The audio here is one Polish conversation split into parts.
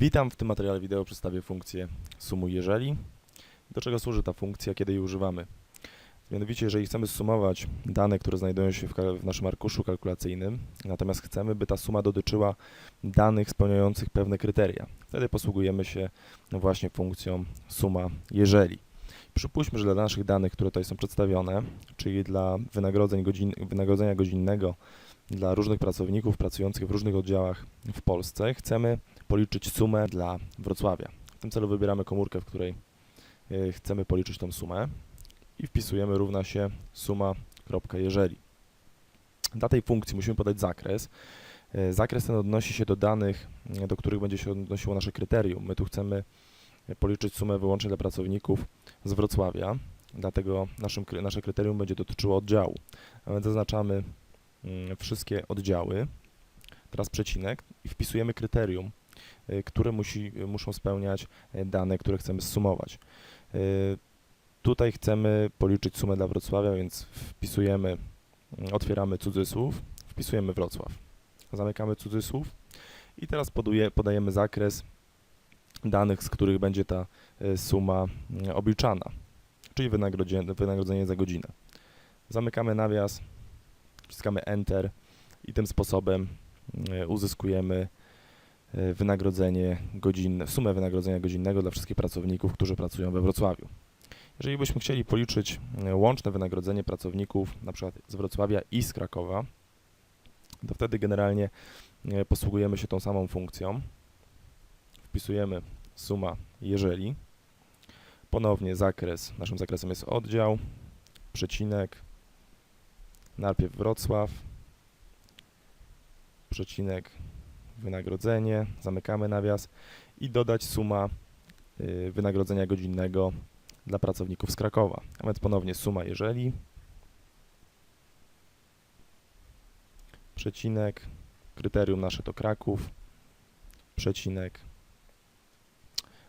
Witam w tym materiale wideo przedstawię funkcję sumu jeżeli. Do czego służy ta funkcja, kiedy jej używamy? Mianowicie, jeżeli chcemy sumować dane, które znajdują się w, w naszym arkuszu kalkulacyjnym, natomiast chcemy, by ta suma dotyczyła danych spełniających pewne kryteria, wtedy posługujemy się właśnie funkcją suma jeżeli. Przypuśćmy, że dla naszych danych, które tutaj są przedstawione, czyli dla wynagrodzeń godzin, wynagrodzenia godzinnego dla różnych pracowników pracujących w różnych oddziałach w Polsce, chcemy policzyć sumę dla Wrocławia. W tym celu wybieramy komórkę, w której y, chcemy policzyć tą sumę i wpisujemy równa się suma.jeżeli. Dla tej funkcji musimy podać zakres. Y, Zakres ten odnosi się do danych, do których będzie się odnosiło nasze kryterium. My tu chcemy policzyć sumę wyłącznie dla pracowników z Wrocławia, dlatego naszym, nasze kryterium będzie dotyczyło oddziału. A więc zaznaczamy mm, wszystkie oddziały, teraz przecinek i wpisujemy kryterium, y, które musi, muszą spełniać y, dane, które chcemy zsumować. Y, Tutaj chcemy policzyć sumę dla Wrocławia, więc wpisujemy, mm, otwieramy cudzysłów, wpisujemy Wrocław. Zamykamy cudzysłów i teraz poduje, podajemy zakres danych, z których będzie ta y, suma y, obliczana, czyli wynagrodzenie, wynagrodzenie za godzinę. Zamykamy nawias, wciskamy Enter i tym sposobem y, uzyskujemy wynagrodzenie godzinne, sumę wynagrodzenia godzinnego dla wszystkich pracowników, którzy pracują we Wrocławiu. Jeżeli byśmy chcieli policzyć łączne wynagrodzenie pracowników na przykład z Wrocławia i z Krakowa, to wtedy generalnie posługujemy się tą samą funkcją. Wpisujemy suma jeżeli. Ponownie zakres, naszym zakresem jest oddział, przecinek, najpierw Wrocław, przecinek, wynagrodzenie, zamykamy nawias i dodać suma y, wynagrodzenia godzinnego dla pracowników z Krakowa. A więc ponownie suma jeżeli, przecinek, kryterium nasze to Kraków, przecinek,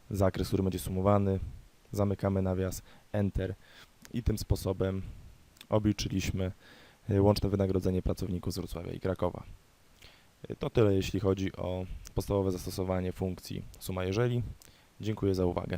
zakres, który będzie sumowany, zamykamy nawias, Enter i tym sposobem obliczyliśmy y, łączne wynagrodzenie pracowników z Wrocławia i Krakowa. Y, To tyle, jeśli chodzi o podstawowe zastosowanie funkcji suma jeżeli. Dziękuję za uwagę.